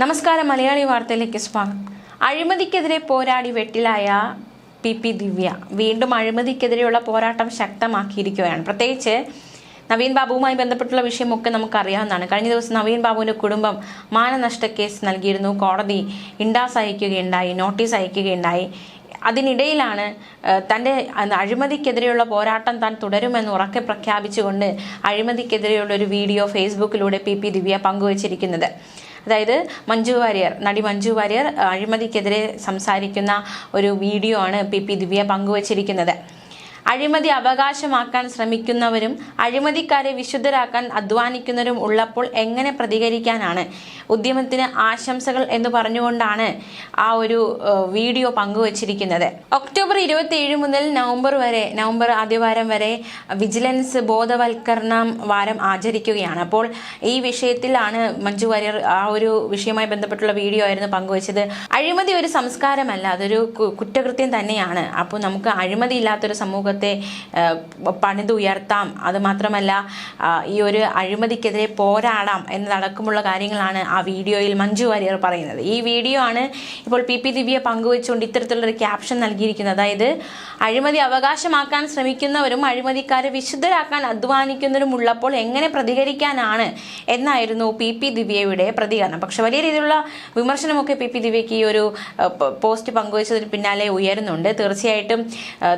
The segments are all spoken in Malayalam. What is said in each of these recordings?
നമസ്കാരം മലയാളി വാർത്തയിലേക്ക് സ്വാഗതം. അഴിമതിക്കെതിരെ പോരാടി വെട്ടിലായ പി പി ദിവ്യ. വീണ്ടും അഴിമതിക്കെതിരെയുള്ള പോരാട്ടം ശക്തമാക്കിയിരിക്കുകയാണ്. പ്രത്യേകിച്ച് നവീൻ ബാബുവുമായി ബന്ധപ്പെട്ടുള്ള വിഷയമൊക്കെ നമുക്കറിയാവുന്നതാണ്. കഴിഞ്ഞ ദിവസം നവീൻ ബാബുവിന്റെ കുടുംബം മാനനഷ്ട കേസ് നൽകിയിരുന്നു. കോടതി ഇൻഡാസ് അയക്കുകയുണ്ടായി നോട്ടീസ് അയക്കുകയുണ്ടായി. അതിനിടയിലാണ് തന്റെ അഴിമതിക്കെതിരെയുള്ള പോരാട്ടം താൻ തുടരുമെന്ന് ഉറക്കെ പ്രഖ്യാപിച്ചുകൊണ്ട് അഴിമതിക്കെതിരെയുള്ള ഒരു വീഡിയോ ഫേസ്ബുക്കിലൂടെ പി പി ദിവ്യ പങ്കുവച്ചിരിക്കുന്നത്. അതായത് മഞ്ജു വാര്യർ നടി മഞ്ജു വാര്യർ അഴിമതിക്കെതിരെ സംസാരിക്കുന്ന ഒരു വീഡിയോ ആണ് പി പി ദിവ്യ പങ്കുവച്ചിരിക്കുന്നത്. അഴിമതി അവകാശമാക്കാൻ ശ്രമിക്കുന്നവരും അഴിമതിക്കാരെ വിശുദ്ധരാക്കാൻ അധ്വാനിക്കുന്നവരും ഉള്ളപ്പോൾ എങ്ങനെ പ്രതികരിക്കാനാണ്? ഉദ്യമത്തിന് ആശംസകൾ എന്ന് പറഞ്ഞുകൊണ്ടാണ് ആ ഒരു വീഡിയോ പങ്കുവച്ചിരിക്കുന്നത്. ഒക്ടോബർ ഇരുപത്തി ഏഴ് മുതൽ നവംബർ വരെ നവംബർ ആദ്യവാരം വരെ വിജിലൻസ് ബോധവൽക്കരണം വാരം ആചരിക്കുകയാണ്. അപ്പോൾ ഈ വിഷയത്തിലാണ് മഞ്ജു വാര്യർ ആ ഒരു വിഷയവുമായി ബന്ധപ്പെട്ടുള്ള വീഡിയോ ആയിരുന്നു പങ്കുവച്ചത്. അഴിമതി ഒരു സംസ്കാരമല്ല അതൊരു കുറ്റകൃത്യം തന്നെയാണ്. അപ്പോൾ നമുക്ക് അഴിമതി ഇല്ലാത്തൊരു സമൂഹത്തെ ആ, പണിതുയർത്താം അത് മാത്രമല്ല ഈ ഒരു അഴിമതിക്കെതിരെ പോരാടാം എന്നതടക്കമുള്ള കാര്യങ്ങളാണ് ആ വീഡിയോയിൽ മഞ്ജു വാര്യർ പറയുന്നത്. ഈ വീഡിയോ ആണ് ഇപ്പോൾ പി പി ദിവ്യ പങ്കുവെച്ചുകൊണ്ട് ഇത്തരത്തിലുള്ള ഒരു ക്യാപ്ഷൻ നൽകിയിരിക്കുന്നത്. അതായത് അഴിമതി അവകാശമാക്കാൻ ശ്രമിക്കുന്നവരും അഴിമതിക്കാരെ വിശുദ്ധരാക്കാൻ അധ്വാനിക്കുന്നവരും ഉള്ളപ്പോൾ എങ്ങനെ പ്രതികരിക്കാനാണ് എന്നായിരുന്നു പി പി ദിവ്യയുടെ പ്രതികരണം. പക്ഷെ വലിയ രീതിയിലുള്ള വിമർശനമൊക്കെ പി പി ദിവ്യയ്ക്ക് ഈ ഒരു പോസ്റ്റ് പങ്കുവച്ചതിന് പിന്നാലെ ഉയരുന്നുണ്ട്. തീർച്ചയായിട്ടും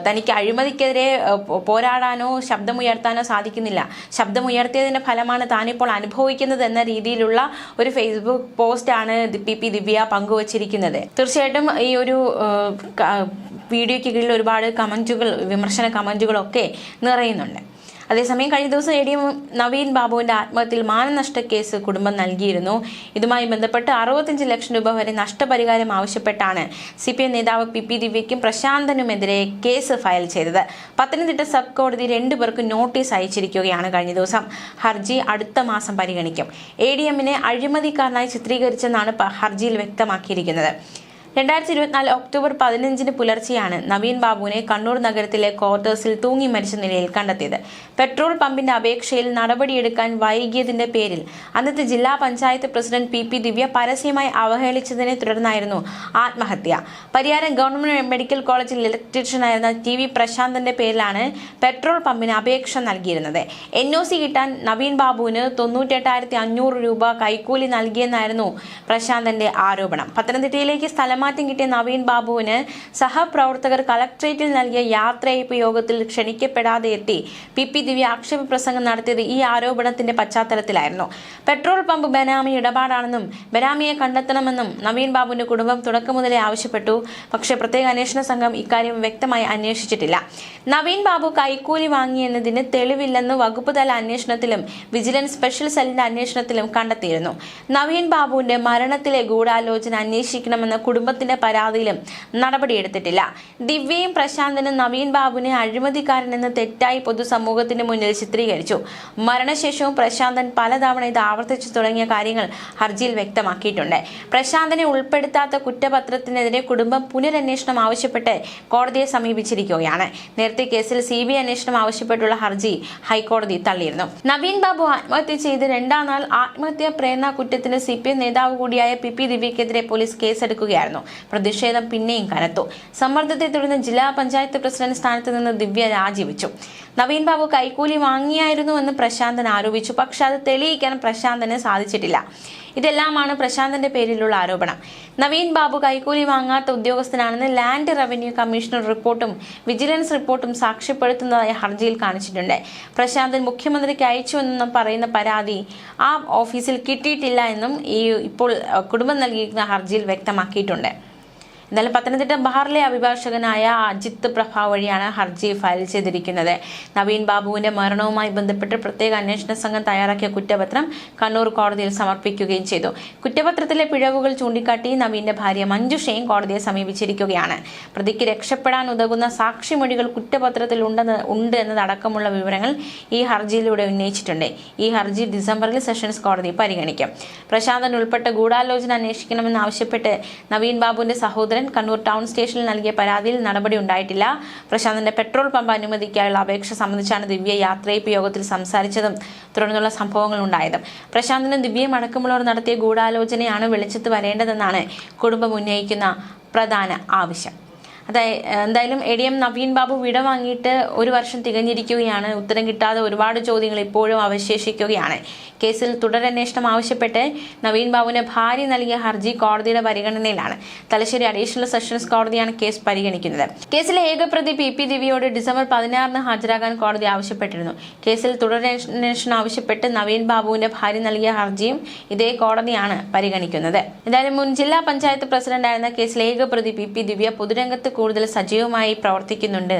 തനിക്ക് അഴിമതിക്കെതിരെ ഏഹ്, പോരാടാനോ ശബ്ദമുയർത്താനോ സാധിക്കുന്നില്ല. ശബ്ദമുയർത്തിയതിന്റെ ഫലമാണ് താനിപ്പോൾ അനുഭവിക്കുന്നത് എന്ന രീതിയിലുള്ള ഒരു ഫേസ്ബുക്ക് പോസ്റ്റാണ് പി പി ദിവ്യ പങ്കുവച്ചിരിക്കുന്നത്. തീർച്ചയായിട്ടും ഈ ഒരു വീഡിയോയ്ക്ക് കീഴിൽ ഒരുപാട് കമന്റുകൾ വിമർശന കമന്റുകളൊക്കെ നിറയുന്നുണ്ട്. അതേസമയം കഴിഞ്ഞ ദിവസം എ ഡി എം നവീൻ ബാബുവിന്റെ ആത്മഹത്യയിൽ മാനനഷ്ട കേസ് കുടുംബം നൽകിയിരുന്നു. ഇതുമായി ബന്ധപ്പെട്ട് അറുപത്തിയഞ്ച് ലക്ഷം രൂപ വരെ നഷ്ടപരിഹാരം ആവശ്യപ്പെട്ടാണ് സി പി എം നേതാവ് പി പി ദിവ്യയ്ക്കും പ്രശാന്തനുമെതിരെ കേസ് ഫയൽ ചെയ്തത്. പത്തനംതിട്ട സബ് കോടതി രണ്ടുപേർക്കും നോട്ടീസ് അയച്ചിരിക്കുകയാണ് കഴിഞ്ഞ ദിവസം. ഹർജി അടുത്ത മാസം പരിഗണിക്കും. എ ഡി എമ്മിനെ അഴിമതിക്കാരനായി ചിത്രീകരിച്ചെന്നാണ് ഹർജിയിൽ വ്യക്തമാക്കിയിരിക്കുന്നത്. രണ്ടായിരത്തി ഇരുപത്തിനാല് ഒക്ടോബർ പതിനഞ്ചിന് പുലർച്ചെയാണ് നവീൻ ബാബുവിനെ കണ്ണൂർ നഗരത്തിലെ ക്വാർട്ടേഴ്സിൽ തൂങ്ങി മരിച്ച നിലയിൽ കണ്ടെത്തിയത്. പെട്രോൾ പമ്പിന്റെ അപേക്ഷയിൽ നടപടിയെടുക്കാൻ വൈകിയതിന്റെ പേരിൽ അന്നത്തെ ജില്ലാ panchayat president P P Divya പരസ്യമായി അവഹേളിച്ചതിനെ തുടർന്നായിരുന്നു ആത്മഹത്യ. പരിയാരം ഗവൺമെന്റ് മെഡിക്കൽ കോളേജിൽ ഇലക്ട്രീഷ്യനായിരുന്ന ടി വി പ്രശാന്തന്റെ പേരിലാണ് പെട്രോൾ പമ്പിന് അപേക്ഷ നൽകിയിരുന്നത്. എൻ ഒ സി കിട്ടാൻ നവീൻ ബാബുവിന് തൊണ്ണൂറ്റെട്ടായിരത്തി അഞ്ഞൂറ് രൂപ കൈക്കൂലി നൽകിയെന്നായിരുന്നു പ്രശാന്തന്റെ ആരോപണം. പത്തനംതിട്ടയിലേക്ക് സ്ഥലമാറ്റം കിട്ടിയ നവീൻ ബാബുവിന് സഹപ്രവർത്തകർ കളക്ട്രേറ്റിൽ നൽകിയ യാത്രയയപ്പ് യോഗത്തിൽ ക്ഷണിക്കപ്പെടാതെ എത്തി പി പി ദിവ്യ ആക്ഷേപ പ്രസംഗം നടത്തിയത് ഈ ആരോപണത്തിന്റെ പശ്ചാത്തലത്തിലായിരുന്നു. പെട്രോൾ പമ്പ് ബനാമി ഇടപാടാണെന്നും ബനാമിയെ കണ്ടെത്തണമെന്നും നവീൻ ബാബുവിന്റെ കുടുംബം തുടക്കം മുതലേ ആവശ്യപ്പെട്ടു. പക്ഷെ പ്രത്യേക അന്വേഷണ സംഘം ഇക്കാര്യം വ്യക്തമായി അന്വേഷിച്ചിട്ടില്ല. നവീൻ ബാബു കൈക്കൂലി വാങ്ങിയെന്നതിന് തെളിവില്ലെന്ന് വകുപ്പ് തല അന്വേഷണത്തിലും വിജിലൻസ് സ്പെഷ്യൽ സെല്ലിന്റെ അന്വേഷണത്തിലും കണ്ടെത്തിയിരുന്നു. നവീൻ ബാബുവിന്റെ മരണത്തിലെ ഗൂഢാലോചന അന്വേഷിക്കണമെന്ന കുടുംബത്തിന്റെ പരാതിയിലും നടപടിയെടുത്തിട്ടില്ല ദിവ്യയും പ്രശാന്തനും നവീൻ ബാബുവിനെ അഴിമതിക്കാരനെന്ന് തെറ്റായി പൊതുസമൂഹത്തിന് മുന്നിൽ ചിത്രീകരിച്ചു. മരണശേഷവും പ്രശാന്തൻ പലതവണ ഇത് ആവർത്തിച്ചു തുടങ്ങിയ കാര്യങ്ങൾ ഹർജിയിൽ വ്യക്തമാക്കിയിട്ടുണ്ട്. പ്രശാന്തനെ ഉൾപ്പെടുത്താത്ത കുറ്റപത്രത്തിനെതിരെ കുടുംബം പുനരന്വേഷണം ആവശ്യപ്പെട്ട് കോടതിയെ സമീപിച്ചിരിക്കുകയാണ്. നേരത്തെ കേസിൽ സി ബി അന്വേഷണം ആവശ്യപ്പെട്ടുള്ള ഹർജി ഹൈക്കോടതി തള്ളിയിരുന്നു. നവീൻ ബാബു ആത്മഹത്യ ചെയ്ത് രണ്ടാം നാൾ ആത്മഹത്യാ പ്രേരണ കുറ്റത്തിന് സി പി എം നേതാവ് കൂടിയായ പി പി ദിവ്യക്കെതിരെ പോലീസ് കേസെടുക്കുകയായിരുന്നു. പ്രതിഷേധം പിന്നെയും കനത്തു. സമ്മർദ്ദത്തെ തുടർന്ന് ജില്ലാ പഞ്ചായത്ത് പ്രസിഡന്റ് സ്ഥാനത്ത് നിന്ന് ദിവ്യ രാജിവെച്ചു. നവീൻ ബാബു കൈക്കൂലി വാങ്ങിയായിരുന്നുവെന്ന് പ്രശാന്തൻ ആരോപിച്ചു. പക്ഷെ അത് തെളിയിക്കാൻ പ്രശാന്തന് സാധിച്ചിട്ടില്ല. ഇതെല്ലാമാണ് പ്രശാന്തന്റെ പേരിലുള്ള ആരോപണം. നവീൻ ബാബു കൈക്കൂലി വാങ്ങാത്ത ഉദ്യോഗസ്ഥനാണെന്ന് ലാൻഡ് റവന്യൂ കമ്മീഷണർ റിപ്പോർട്ടും വിജിലൻസ് റിപ്പോർട്ടും സാക്ഷ്യപ്പെടുത്തുന്നതായി ഹർജിയിൽ കാണിച്ചിട്ടുണ്ട്. പ്രശാന്തൻ മുഖ്യമന്ത്രിക്ക് അയച്ചുവെന്നും പറയുന്ന പരാതി ആ ഓഫീസിൽ കിട്ടിയിട്ടില്ല എന്നും ഈ ഇപ്പോൾ കുടുംബം നൽകിയിരിക്കുന്ന ഹർജിയിൽ വ്യക്തമാക്കിയിട്ടുണ്ട്. എന്നാലും പത്തനംതിട്ട ബാറിലെ അഭിഭാഷകനായ അജിത് പ്രഭ വഴിയാണ് ഹർജി ഫയൽ ചെയ്തിരിക്കുന്നത്. നവീൻ ബാബുവിന്റെ മരണവുമായി ബന്ധപ്പെട്ട് പ്രത്യേക അന്വേഷണ സംഘം തയ്യാറാക്കിയ കുറ്റപത്രം കണ്ണൂർ കോടതിയിൽ സമർപ്പിക്കുകയും ചെയ്തു. കുറ്റപത്രത്തിലെ പിഴവുകൾ ചൂണ്ടിക്കാട്ടി നവീന്റെ ഭാര്യ മഞ്ജുഷയും കോടതിയെ സമീപിച്ചിരിക്കുകയാണ്. പ്രതിക്ക് രക്ഷപ്പെടാൻ ഉതകുന്ന സാക്ഷിമൊഴികൾ കുറ്റപത്രത്തിൽ ഉണ്ടെന്ന് ഉണ്ട് എന്നതടക്കമുള്ള വിവരങ്ങൾ ഈ ഹർജിയിലൂടെ ഉന്നയിച്ചിട്ടുണ്ട്. ഈ ഹർജി ഡിസംബറിൽ സെഷൻസ് കോടതി പരിഗണിക്കും. പ്രശാന്തൻ ഉൾപ്പെട്ട ഗൂഢാലോചന അന്വേഷിക്കണമെന്നാവശ്യപ്പെട്ട് നവീൻ ബാബുവിന്റെ സഹോദരൻ സഹോദരൻ കണ്ണൂർ ടൗൺ സ്റ്റേഷനിൽ നൽകിയ പരാതിയിൽ നടപടി ഉണ്ടായിട്ടില്ല. പ്രശാന്തിന്റെ പെട്രോൾ പമ്പ് അനുമതിക്കായുള്ള അപേക്ഷ സംബന്ധിച്ചാണ് ദിവ്യ യാത്രയപ്പ് യോഗത്തിൽ സംസാരിച്ചതും തുടർന്നുള്ള സംഭവങ്ങൾ ഉണ്ടായതും. പ്രശാന്തിനും ദിവ്യയും അടക്കമുള്ളവർ നടത്തിയ ഗൂഢാലോചനയാണ് വെളിച്ചത്ത് വരേണ്ടതെന്നാണ് കുടുംബം ഉന്നയിക്കുന്ന പ്രധാന ആവശ്യം. അതായത് എന്തായാലും A D M Naveen Babu വിട വാങ്ങിയിട്ട് ഒരു വർഷം തികഞ്ഞിരിക്കുകയാണ്. ഉത്തരം കിട്ടാതെ ഒരുപാട് ചോദ്യങ്ങൾ ഇപ്പോഴും അവശേഷിക്കുകയാണ്. കേസിൽ തുടരന്വേഷണം ആവശ്യപ്പെട്ട് നവീൻ ബാബുവിന് ഭാര്യ നൽകിയ ഹർജി കോടതിയുടെ പരിഗണനയിലാണ്. തലശ്ശേരി അഡീഷണൽ സെഷൻസ് കോടതിയാണ് കേസ് പരിഗണിക്കുന്നത്. കേസിലെ ഏക പ്രതി പി പി ദിവ്യയോട് ഡിസംബർ പതിനാറിന് ഹാജരാകാൻ കോടതി ആവശ്യപ്പെട്ടിരുന്നു. കേസിൽ തുടരന്വേഷണം ആവശ്യപ്പെട്ട് നവീൻ ബാബുവിന്റെ ഭാര്യ നൽകിയ ഹർജിയും ഇതേ കോടതിയാണ് പരിഗണിക്കുന്നത്. എന്തായാലും മുൻ ജില്ലാ പഞ്ചായത്ത് പ്രസിഡന്റായിരുന്ന കേസിലെ ഏക പ്രതി പി പി ദിവ്യ പൊതുരംഗത്ത് കൂടുതൽ സജീവമായി പ്രവർത്തിക്കുന്നുണ്ട്.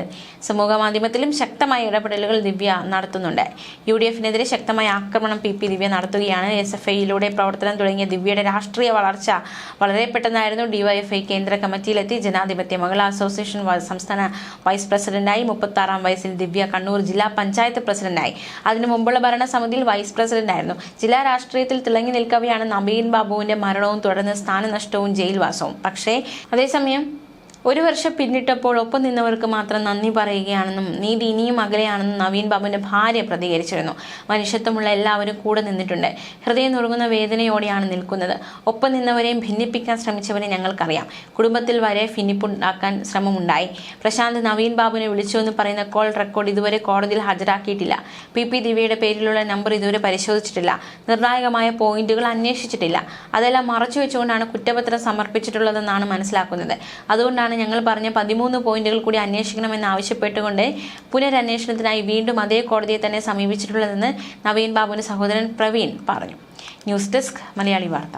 സമൂഹ മാധ്യമത്തിലും ശക്തമായ ഇടപെടലുകൾ ദിവ്യ നടത്തുന്നുണ്ട്. യു ഡി എഫിനെതിരെ ശക്തമായ ആക്രമണം പി പി ദിവ്യ നടത്തുകയാണ്. എസ് എഫ് ഐയിലൂടെ പ്രവർത്തനം തുടങ്ങിയ ദിവ്യയുടെ രാഷ്ട്രീയ വളർച്ച വളരെ പെട്ടെന്നായിരുന്നു ഡിവൈഎഫ്ഐ കേന്ദ്ര കമ്മിറ്റിയിലെത്തി. ജനാധിപത്യ മഹിളാ അസോസിയേഷൻ സംസ്ഥാന വൈസ് പ്രസിഡന്റായി മുപ്പത്തി ആറാം വയസ്സിൽ ദിവ്യ കണ്ണൂർ ജില്ലാ പഞ്ചായത്ത് പ്രസിഡന്റായി. അതിനു മുമ്പുള്ള ഭരണസമിതിയിൽ വൈസ് പ്രസിഡന്റായിരുന്നു. ജില്ലാ രാഷ്ട്രീയത്തിൽ തിളങ്ങി നിൽക്കവെയാണ് നബീൻ ബാബുവിന്റെ മരണവും തുടർന്ന് സ്ഥാനനഷ്ടവും ജയിൽവാസവും. പക്ഷേ അതേസമയം ഒരു വർഷം പിന്നിട്ടപ്പോൾ ഒപ്പം നിന്നവർക്ക് മാത്രം നന്ദി പറയുകയാണെന്നും നീതി ഇനിയും അകലെയാണെന്നും നവീൻ ബാബുവിന്റെ ഭാര്യ പ്രതികരിച്ചിരുന്നു. മനുഷ്യത്വമുള്ള എല്ലാവരും കൂടെ നിന്നിട്ടുണ്ട്. ഹൃദയം നുറുങ്ങുന്ന വേദനയോടെയാണ് നിൽക്കുന്നത്. ഒപ്പം നിന്നവരെയും ഭിന്നിപ്പിക്കാൻ ശ്രമിച്ചവരെ ഞങ്ങൾക്കറിയാം. കുടുംബത്തിൽ വരെ ഭിന്നിപ്പുണ്ടാക്കാൻ ശ്രമമുണ്ടായി. പ്രശാന്ത് നവീൻ ബാബുവിനെ വിളിച്ചു എന്ന് പറയുന്ന കോൾ റെക്കോർഡ് ഇതുവരെ കോടതിയിൽ ഹാജരാക്കിയിട്ടില്ല. പി പി ദിവ്യയുടെ പേരിലുള്ള നമ്പർ ഇതുവരെ പരിശോധിച്ചിട്ടില്ല. നിർണായകമായ പോയിന്റുകൾ അന്വേഷിച്ചിട്ടില്ല. അതെല്ലാം മറച്ചു വെച്ചുകൊണ്ടാണ് കുറ്റപത്രം സമർപ്പിച്ചിട്ടുള്ളതെന്നാണ് മനസ്സിലാക്കുന്നത്. അതുകൊണ്ടാണ് ഞങ്ങൾ പറഞ്ഞ പതിമൂന്ന് പോയിന്റുകൾ കൂടി അന്വേഷിക്കണമെന്ന് ആവശ്യപ്പെട്ടുകൊണ്ട് പുനരന്വേഷണത്തിനായി വീണ്ടും അതേ കോടതിയെ തന്നെ സമീപിച്ചിട്ടുള്ളതെന്ന് നവീൻ ബാബുവിന്റെ സഹോദരൻ പ്രവീൺ പറഞ്ഞു. ന്യൂസ് ഡെസ്ക് മലയാളി വാർത്ത.